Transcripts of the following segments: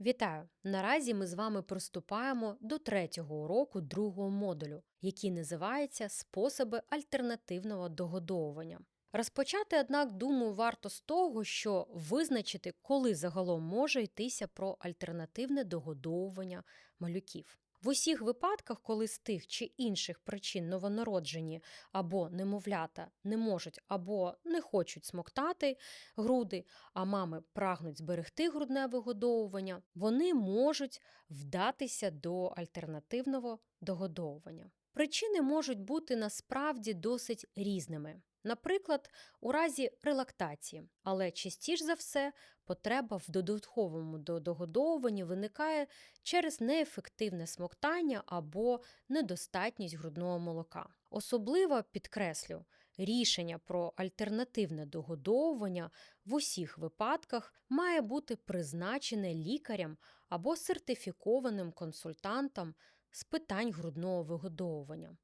Вітаю! Наразі ми з вами приступаємо до третього уроку другого модулю, який називається Способи альтернативного догодовування. Розпочати, однак, думаю, варто з того, що визначити, коли загалом може йтися про альтернативне догодовування малюків. В усіх випадках, коли з тих чи інших причин новонароджені або немовлята не можуть або не хочуть смоктати груди, а мами прагнуть зберегти грудне вигодовування, вони можуть вдатися до альтернативного догодовування. Причини можуть бути насправді досить різними. Наприклад, у разі релактації, але частіше за все потреба в додатковому догодовуванні виникає через неефективне смоктання або недостатність грудного молока. Особливо підкреслю, рішення про альтернативне догодовування в усіх випадках має бути призначене лікарем або сертифікованим консультантом з питань грудного вигодовування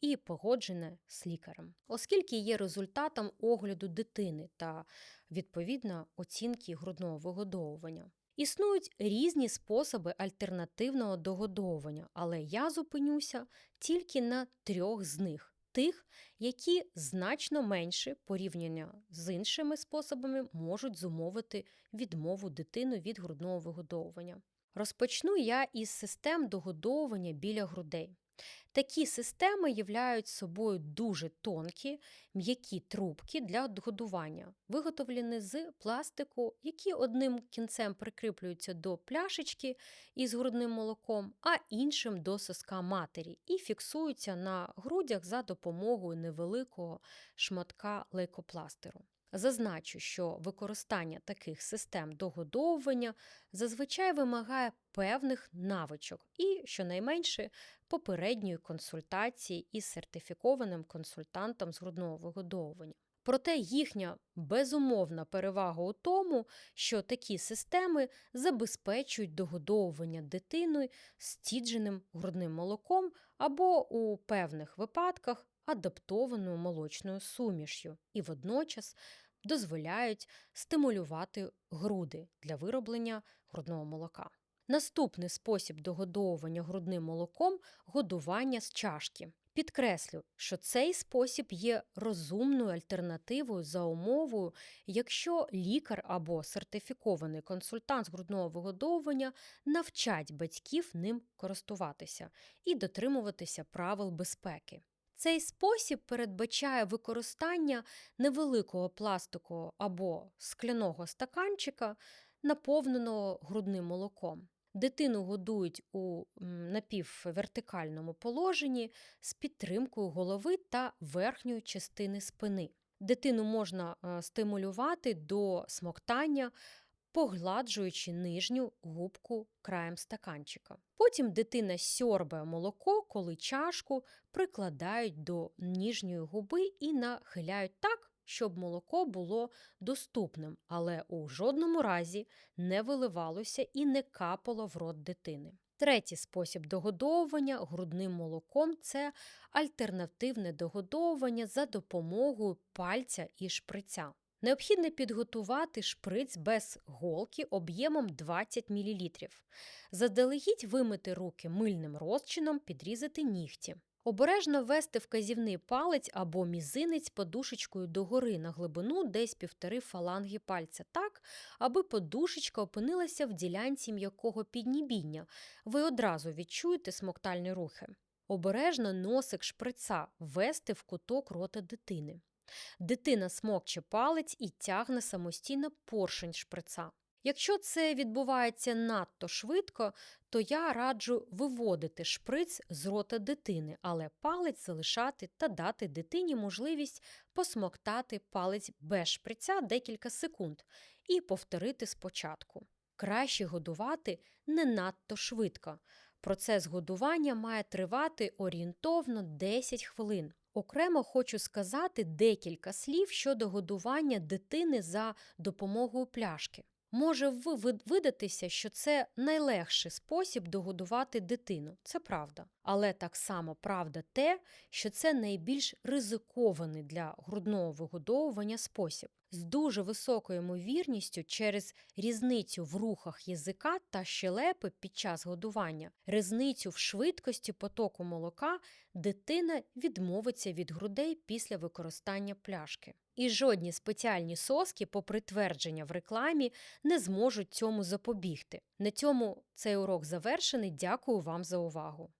і погоджене з лікарем, оскільки є результатом огляду дитини та відповідно оцінки грудного вигодовування. Існують різні способи альтернативного догодовування, але я зупинюся тільки на трьох з них. Тих, які значно менше порівняння з іншими способами можуть зумовити відмову дитини від грудного вигодовування. Розпочну я із систем догодовування біля грудей. Такі системи являють собою дуже тонкі, м'які трубки для годування, виготовлені з пластику, які одним кінцем прикріплюються до пляшечки із грудним молоком, а іншим до соска матері, і фіксуються на грудях за допомогою невеликого шматка лейкопластеру. Зазначу, що використання таких систем догодовування зазвичай вимагає певних навичок і, щонайменше, попередньої консультації із сертифікованим консультантом з грудного вигодовування. Проте їхня безумовна перевага у тому, що такі системи забезпечують догодовування дитиною стідженим грудним молоком або у певних випадках адаптованою молочною суміш'ю і водночас дозволяють стимулювати груди для вироблення грудного молока. Наступний спосіб догодовування грудним молоком годування з чашки. Підкреслю, що цей спосіб є розумною альтернативою за умовою, якщо лікар або сертифікований консультант з грудного вигодовування навчать батьків ним користуватися і дотримуватися правил безпеки. Цей спосіб передбачає використання невеликого пластикового або скляного стаканчика, наповненого грудним молоком. Дитину годують у напіввертикальному положенні з підтримкою голови та верхньої частини спини. Дитину можна е, стимулювати до смоктання погладжуючи нижню губку краєм стаканчика. Потім дитина сьорбає молоко, коли чашку прикладають до ніжньої губи і нахиляють так, щоб молоко було доступним, але у жодному разі не виливалося і не капало в рот дитини. Третій спосіб догодовування грудним молоком це альтернативне догодовування за допомогою пальця і шприця. Необхідно підготувати шприц без голки об'ємом 20 мл. Заздалегідь вимити руки мильним розчином, підрізати нігті. Обережно ввести вказівний палець або мізинець подушечкою догори на глибину десь півтори фаланги пальця так, аби подушечка опинилася в ділянці м'якого піднібіння. Ви одразу відчуєте смоктальні рухи. Обережно носик шприца ввести в куток рота дитини. Дитина смокче палець і тягне самостійно поршень шприца. Якщо це відбувається надто швидко, то я раджу виводити шприц з рота дитини, але палець залишати та дати дитині можливість посмоктати палець без шприця декілька секунд і повторити спочатку. Краще годувати не надто швидко. Процес годування має тривати орієнтовно 10 хвилин. Окремо хочу сказати декілька слів щодо годування дитини за допомогою пляшки. Може видатися, що це найлегший спосіб догодувати дитину, це правда. Але так само правда те, що це найбільш ризикований для грудного вигодовування спосіб. З дуже високою ймовірністю через різницю в рухах язика та щелепи під час годування, різницю в швидкості потоку молока, дитина відмовиться від грудей після використання пляшки. І жодні спеціальні соски, попри твердження в рекламі, не зможуть цьому запобігти. На цьому цей урок завершений. Дякую вам за увагу.